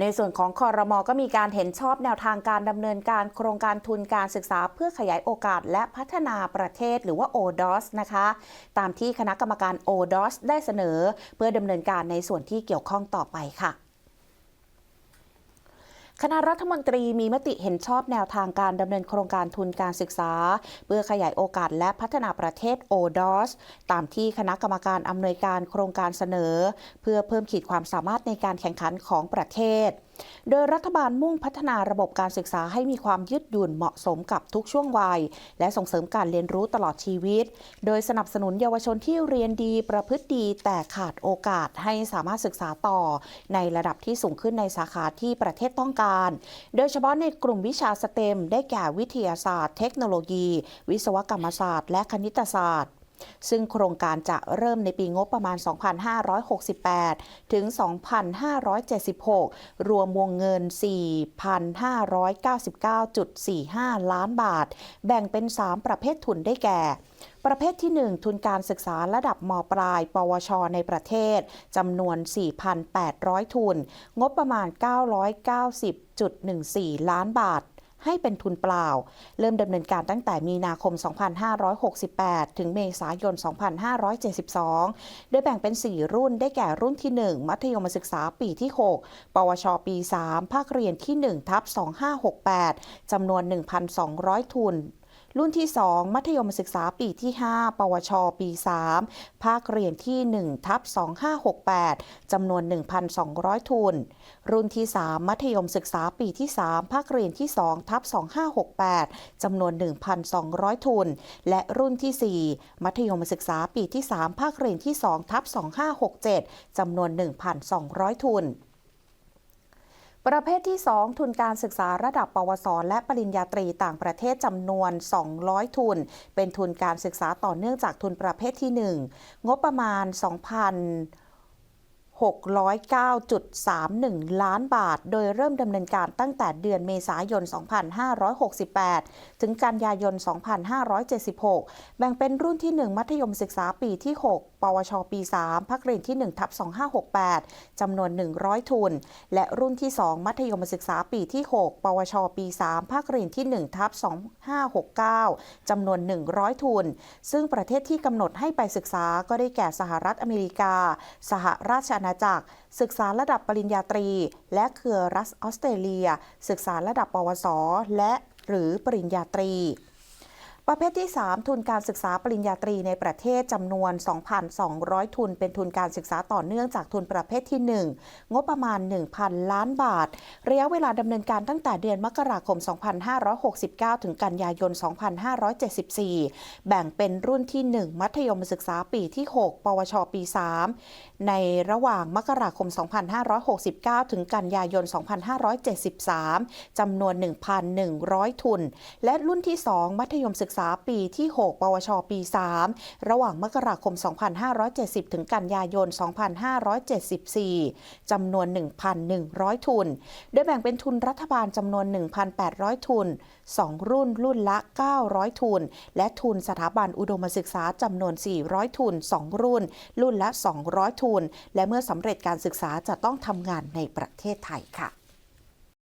ในส่วนของคอรมอก็มีการเห็นชอบแนวทางการดำเนินการโครงการทุนการศึกษาเพื่อขยายโอกาสและพัฒนาประเทศหรือว่า ODOS นะคะ ตามที่คณะกรรมการ ODOS ได้เสนอ เพื่อดำเนินการในส่วนที่เกี่ยวข้องต่อไปค่ะ คณะรัฐมนตรีมีมติเห็นชอบแนวทางการดำเนินโครงการทุนการศึกษา เพื่อขยายโอกาสและพัฒนาประเทศโอดอสตามที่คณะกรรมการอำนวยการโครงการเสนอ เพื่อเพิ่มขีดความสามารถในการแข่งขันของประเทศโดยรัฐบาลมุ่งพัฒนาระบบการศึกษาให้มีความยืดหยุ่นเหมาะสมกับทุกช่วงวัย และส่งเสริมการเรียนรู้ตลอดชีวิต โดยสนับสนุนเยาวชนที่เรียนดีประพฤติดีแต่ขาดโอกาสให้สามารถศึกษาต่อ ในระดับที่สูงขึ้นในสาขาที่ประเทศต้องการ โดยเฉพาะในกลุ่มวิชาสเต็ม ได้แก่วิทยาศาสตร์ เทคโนโลยี วิศวกรรมศาสตร์ และคณิตศาสตร์ ซึ่งโครงการจะเริ่มในปีงบประมาณ 2,568 ถึง 2,576 รวมวงเงิน 4,599.45 ล้านบาท แบ่งเป็น 3 ประเภททุนได้แก่ ประเภทที่ 1 ทุนการศึกษาระดับมปลาย ปวช ในประเทศจำนวน 4,800 ทุน งบประมาณ 990.14 ล้านบาท ให้เป็นทุนเปล่า เริ่มดำเนินการตั้งแต่มีนาคม 2568 ถึงเมษายน 2572 โดยแบ่งเป็น 4 รุ่นได้แก่รุ่นที่ 1 มัธยมศึกษาปีที่ 6 ปวช ปี 3 ภาคเรียนที่ 1 ทับ 2568 จำนวน 1,200 ทุน รุ่นที่ 2 มัธยมศึกษาปีที่ 5 ปวช ปี 3 ภาคเรียนที่ 1 ทับ 2568 จำนวน 1,200 ทุน รุ่นที่ 3 มัธยมศึกษาปีที่ 3 ภาคเรียนที่ 2 ทับ 2568 จำนวน 1,200 ทุน และรุ่นที่ 4 มัธยมศึกษาปีที่ 3 ภาคเรียนที่ 2 ทับ 2567 จำนวน 1,200 ทุน ประเภทที่ 2 ทุนการศึกษาระดับปวส และปริญญาตรีต่างประเทศจำนวน 200 ทุน เป็นทุนการศึกษาต่อเนื่องจากทุนประเภทที่ 1 งบประมาณ 2,000 609.31 ล้านบาท โดยเริ่มดำเนินการตั้งแต่เดือนเมษายน 2568 ถึงกันยายน 2576 แบ่งเป็นรุ่นที่ 1 มัธยมศึกษาปีที่ 6 ปวช ปี3ภาคเรียนที่ 1 ทับ 2568 จำนวน 100 ทุน และรุ่นที่ 2 มัธยมศึกษาปีที่ 6 ปวช ปี3ภาคเรียนที่ 1 ทับ 2569 จำนวน 100 ทุน ซึ่งประเทศที่กำหนดให้ไปศึกษาก็ได้แก่สหรัฐอเมริกา สหราชอาณาจักร ศึกษาระดับปริญญาตรี และเครือรัฐออสเตรเลีย ศึกษาระดับปวส และหรือปริญญาตรี ประเภทที่ 3 ทุนการศึกษาปริญญาตรีในประเทศจำนวน 2,200 ทุน เป็นทุนการศึกษาต่อเนื่องจากทุนประเภทที่ 1 งบประมาณ 1,000 ล้านบาท ระยะเวลาดำเนินการตั้งแต่เดือนมกราคม 2569 ถึงกันยายน 2574 แบ่งเป็นรุ่นที่ 1 มัธยมศึกษาปีที่ 6 ปวช ปี 3 ในระหว่างมกราคม 2569 ถึงกันยายน 2573 จำนวน 1,100 ทุน และรุ่นที่ 2 มัธยมศึกษาปีที่ 6 ปวช ปี 3 ระหว่างมกราคม 2570 ถึงกันยายน 2574 จำนวน 1,100 ทุน โดยแบ่งเป็นทุนรัฐบาลจำนวน 1,800 ทุน 2 รุ่นรุ่นละ 900 ทุน และทุนสถาบันอุดมศึกษาจำนวน 400 ทุน 2 รุ่น รุ่นละ 200 ทุน และเมื่อสำเร็จการศึกษาจะต้องทำงานในประเทศไทยค่ะ